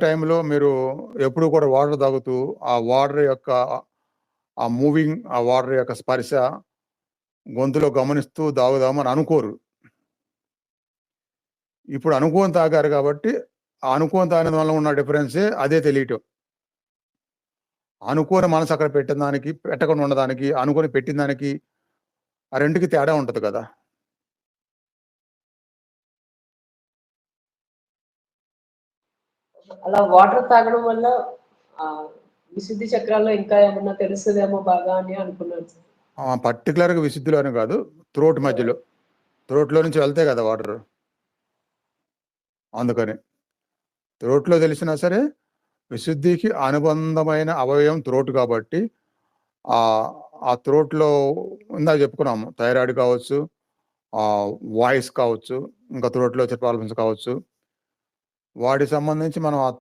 టైంలో మీరు ఎప్పుడు కూడా వాటర్ తాగుతూ, ఆ వాటర్ యొక్క ఆ మూవింగ్, ఆ వాటర్ యొక్క స్పర్శ గొంతులో గమనిస్తూ తాగుదామని అనుకోరు. ఇప్పుడు అనుకోని తాగారు కాబట్టి, ఆ అనుకోని తాగిన వల్ల ఉన్న డిఫరెన్సే అదే తెలియటం. అనుకోని మనసు అక్కడ పెట్టిన దానికి, పెట్టకుండా ఉండడానికి అనుకోని పెట్టిన దానికి, ఆ రెండుకి తేడా ఉంటుంది కదా! అలా వాటర్ తాగడం వల్ల విశుద్ధి చక్రాల్లో ఇంకా ఏమన్నా తెలుస్తుందేమో బాగా అని అనుకున్నాను సార్. ఆ! విశుద్ధిలోనే కాదు. త్రోట్ మధ్యలో. త్రోట్‌లో నుంచి వెళ్తాయి కదా వాటర్ అందుకని. త్రోట్‌లో తెలిసినా సరే, విశుద్ధికి అనుబంధమైన అవయవం త్రోట్ కాబట్టి, ఆ త్రోట్‌లో ఇందాక చెప్పుకున్నాము. థైరాయిడ్ కావచ్చు, వాయిస్ కావచ్చు, ఇంకా త్రోట్‌లో వచ్చే ప్రాబ్లమ్స్ కావచ్చు. వాటికి సంబంధించి మనం ఆ